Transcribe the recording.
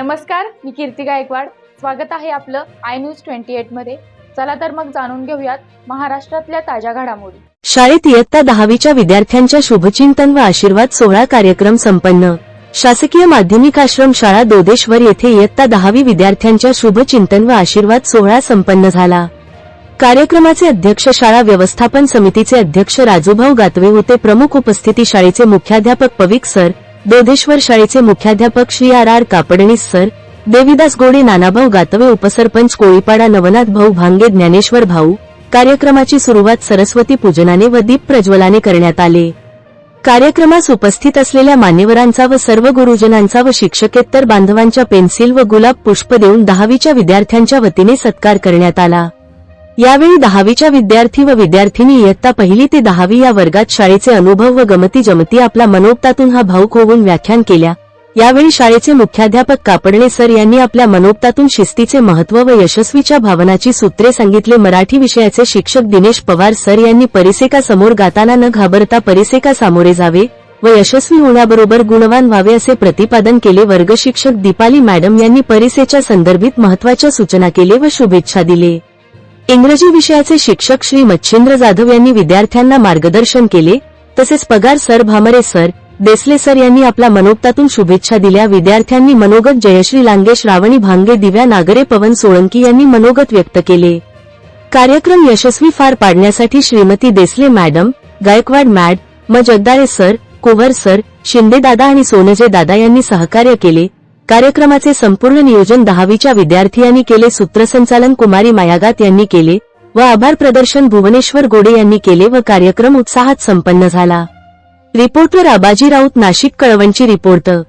नमस्कार मी कीर्ती गायकवाड. स्वागत आहे आपलं आय न्यूज ट्वेंटी एटमध्ये. चला तर मग जाणून घेऊयात महाराष्ट्रातल्या ताज्या घडामोडी. शाळेत इयत्ता दहावीच्या विद्यार्थ्यांच्या शुभचिंतन व आशीर्वाद सोहळा कार्यक्रम संपन्न. शासकीय माध्यमिक आश्रम शाळा दोदेश्वर येथे इयत्ता दहावी विद्यार्थ्यांच्या शुभचिंतन व आशीर्वाद सोहळा संपन्न झाला. कार्यक्रमाचे अध्यक्ष शाळा व्यवस्थापन समितीचे अध्यक्ष राजूभाऊ गातवे होते. प्रमुख उपस्थिती शाळेचे मुख्याध्यापक पविक सर बोधेश्वर शाळेचे मुख्याध्यापक Shri R R Kapadnis sir Devidas Gode Nanabhau Gatve उपसरपंच कोळीपाडा नवनाथ भाऊ भांगे ज्ञानेश्वर भाऊ कार्यक्रमाची सुरुवात सरस्वती पूजनाने व दीप प्रज्वलाने करण्यात आले. कार्यक्रमास उपस्थित असलेल्या मान्यवरांचा व सर्व गुरुजनांचा व शिक्षकेतर बांधवांच्या पेन्सिल व गुलाब पुष्प देऊन दहावीच्या विद्यार्थ्यांच्या वतीने सत्कार करण्यात आला. यावेळी दहावीच्या विद्यार्थी व विद्यार्थिनी इयत्ता पहिली ते दहावी या वर्गात शाळेचे अनुभव व गमती जमती आपला मनोक्तातून हा भाऊक होऊन व्याख्यान केल्या. यावेळी शाळेचे मुख्याध्यापक कापडणे सर यांनी आपल्या मनोक्तातून शिस्तीचे महत्त्व व यशस्वीच्या भावनाची सूत्रे सांगितले. मराठी विषयाचे शिक्षक दिनेश पवार सर यांनी परिसेका समोर गाताना न घाबरता परिसेका सामोरे जावे व यशस्वी होण्याबरोबर गुणवान व्हावे असे प्रतिपादन केले. वर्ग शिक्षक दीपाली मॅडम यांनी परिसेच्या संदर्भित महत्त्वाच्या सूचना केले व शुभेच्छा दिले. इंग्रजी विषयाचे शिक्षक श्री मच्छिंद्र जाधव यांनी विद्यार्थ्यांना मार्गदर्शन केले तसेच Pagar sir Bhamre sir Desale sir यांनी आपल्या मनोक्तातून शुभेच्छा दिल्या. विद्यार्थ्यांनी मनोगत जयश्री लांगे श्रावणी भांगे दिव्या नागरे पवन सोळंकी यांनी मनोगत व्यक्त केले. कार्यक्रम यशस्वी फार पाडण्यासाठी Shrimati Desale madam Gaikwad madam Jagdale sir Kuwar sir Shinde दादा आणि सोनजे दादा यांनी सहकार्य केले. कार्यक्रमाचे संपूर्ण नियोजन दहावीच्या विद्यार्थ्यांनी केले सूत्रसंचालन कुमारी मायागात यांनी केले व आभार प्रदर्शन भुवनेश्वर गोडे यांनी केले व कार्यक्रम उत्साहात संपन्न झाला. रिपोर्टर आबाजी राऊत नाशिक कळवणची रिपोर्टर